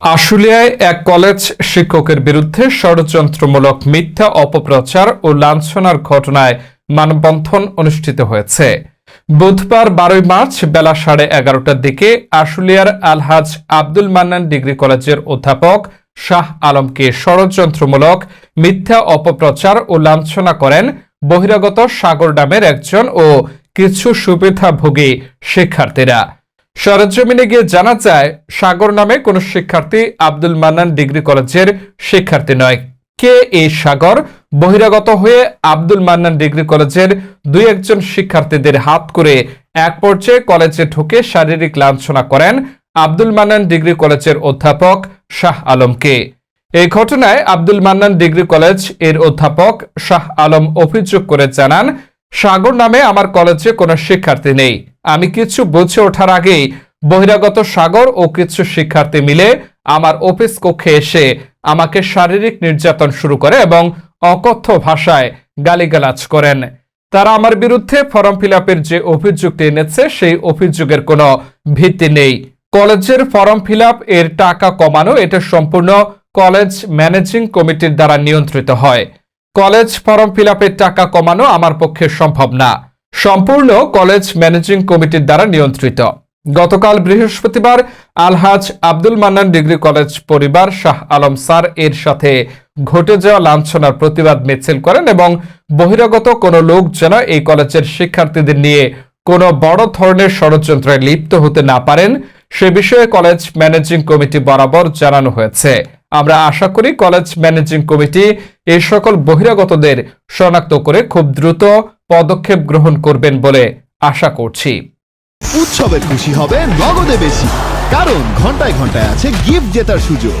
আশুলিয়ায় এক কলেজ শিক্ষকের বিরুদ্ধে ষড়যন্ত্রমূলক মিথ্যা অপপ্রচার ও লাঞ্ছনার ঘটনায় মানববন্ধন অনুষ্ঠিত হয়েছে। বুধবার বারোই মার্চ বেলা সাড়ে এগারোটার দিকে আশুলিয়ার আলহাজ আব্দুল মান্নান ডিগ্রি কলেজের অধ্যাপক শাহ আলমকে ষড়যন্ত্রমূলক মিথ্যা অপপ্রচার ও লাঞ্ছনা করেন বহিরাগত সাগর নামের একজন ও কিছু সুবিধাভোগী শিক্ষার্থীরা। সরজমিনে গিয়ে জানা যায়, সাগর নামে কোন শিক্ষার্থী আব্দুল মান্নান ডিগ্রি কলেজের শিক্ষার্থী নয়। কে এই সাগর? বহিরাগত হয়ে আব্দুল মান্নান ডিগ্রি কলেজের দুই একজন শিক্ষার্থীদের হাত করে এক পর্যায়ে কলেজে ঢুকে শারীরিক লাঞ্ছনা করেন আব্দুল মান্নান ডিগ্রি কলেজের অধ্যাপক শাহ আলমকে এই ঘটনায় আব্দুল মান্নান ডিগ্রি কলেজের অধ্যাপক শাহ আলম অভিযোগ করে জানান সাগর নামে আমার কলেজে কোনো শিক্ষার্থী নেই। আমি কিছু বুঝে ওঠার আগেই বহিরাগত সাগর ও কিছু শিক্ষার্থী মিলে আমার অফিস কক্ষে এসে আমাকে শারীরিক নির্যাতন শুরু করে এবং অকথ্য ভাষায় গালিগালাজ করেন। তারা আমার বিরুদ্ধে ফর্ম ফিল যে অভিযোগটি এনেছে, সেই অভিযোগের কোনো ভিত্তি নেই। কলেজের ফর্ম ফিল এর টাকা কমানো, এটা সম্পূর্ণ কলেজ ম্যানেজিং কমিটির দ্বারা নিয়ন্ত্রিত হয়। কলেজ ফর্ম ফিল টাকা কমানো আমার পক্ষে সম্ভব না। সম্পূর্ণ কলেজ ম্যানেজিং কমিটির দ্বারা নিয়ন্ত্রিত। গতকাল বৃহস্পতিবার আলহাজ আব্দুল মান্নান ডিগ্রি কলেজ পরিবার শাহ আলম স্যার এর সাথে ঘটে যাওয়া লাঞ্ছনার প্রতিবাদ মিছিল করেন এবং বহিরাগত কোনো লোক যেন এই কলেজের শিক্ষার্থীদের নিয়ে কোনো বড় ধরনের ষড়যন্ত্রে লিপ্ত হতে না পারেন, সে বিষয়ে কলেজ ম্যানেজিং কমিটি বরাবর জানানো হয়েছে। আমরা আশা করি কলেজ ম্যানেজিং কমিটি এই সকল বহিরাগতদের শনাক্ত করে খুব দ্রুত পদক্ষেপ গ্রহণ করবেন বলে আশা করছি। উৎসবের খুশি হবে নগদে বেশি, কারণ ঘন্টায় ঘন্টায় আছে গিফট জেতার সুযোগ।